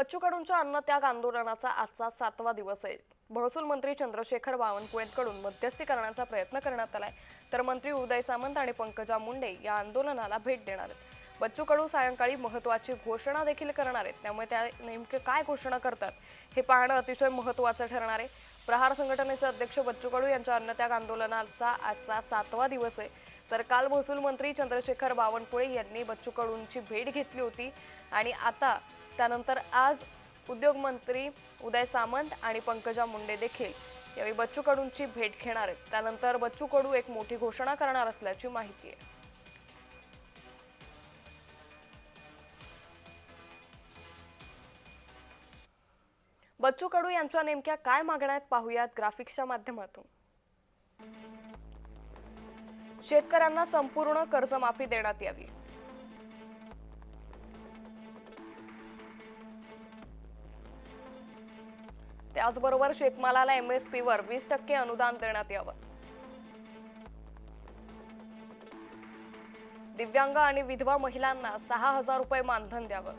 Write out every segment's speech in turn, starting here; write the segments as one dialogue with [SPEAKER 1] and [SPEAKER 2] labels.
[SPEAKER 1] बच्चू कडूंच्या अन्नत्याग आंदोलनाचा आजचा सातवा दिवस आहे. महसूल मंत्री चंद्रशेखर बावनकुळेंकडून मध्यस्थी करण्याचा प्रयत्न करण्यात आलाय. तर मंत्री उदय सामंत आणि पंकजा मुंडे या आंदोलनाला भेट देणार आहेत. बच्चू कडू सायंकाळी महत्वाची घोषणा देखील करणार आहेत. त्यामुळे त्या नेमके काय घोषणा करतात हे पाहणं अतिशय महत्वाचं ठरणार आहे. प्रहार संघटनेचे अध्यक्ष बच्चू कडू यांच्या अन्नत्याग आंदोलनाचा आजचा सातवा दिवस आहे. तर काल महसूल मंत्री चंद्रशेखर बावनकुळे यांनी बच्चू कडूंची भेट घेतली होती आणि आता त्यानंतर आज उद्योग मंत्री उदय सामंत आणि पंकजा मुंडे देखील यावेळी बच्चू कडूंची भेट घेणार आहेत. त्यानंतर बच्चू कडू एक मोठी घोषणा करणार असल्याची माहिती आहे. बच्चू कडू यांच्या नेमक्या काय मागण्या आहेत पाहूयात ग्राफिक्सच्या माध्यमातून. शेतकऱ्यांना संपूर्ण कर्जमाफी देण्यात यावी. त्याचबरोबर शेतमालाला एमएसपी वर वीस टक्के अनुदान देण्यात यावं. दिव्यांग आणि विधवा महिलांना सहा हजार रुपये मानधन द्यावं.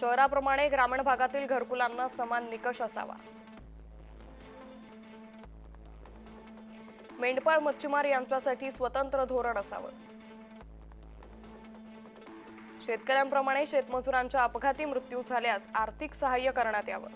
[SPEAKER 1] शहराप्रमाणे ग्रामीण भागातील घरकुलांना समान निकष असावा. मेंढपाळ मच्छीमार यांच्यासाठी स्वतंत्र धोरण असावं. शेतकऱ्यांप्रमाणे शेतमजुरांच्या अपघाती मृत्यू झाल्यास आर्थिक सहाय्य करण्यात यावं.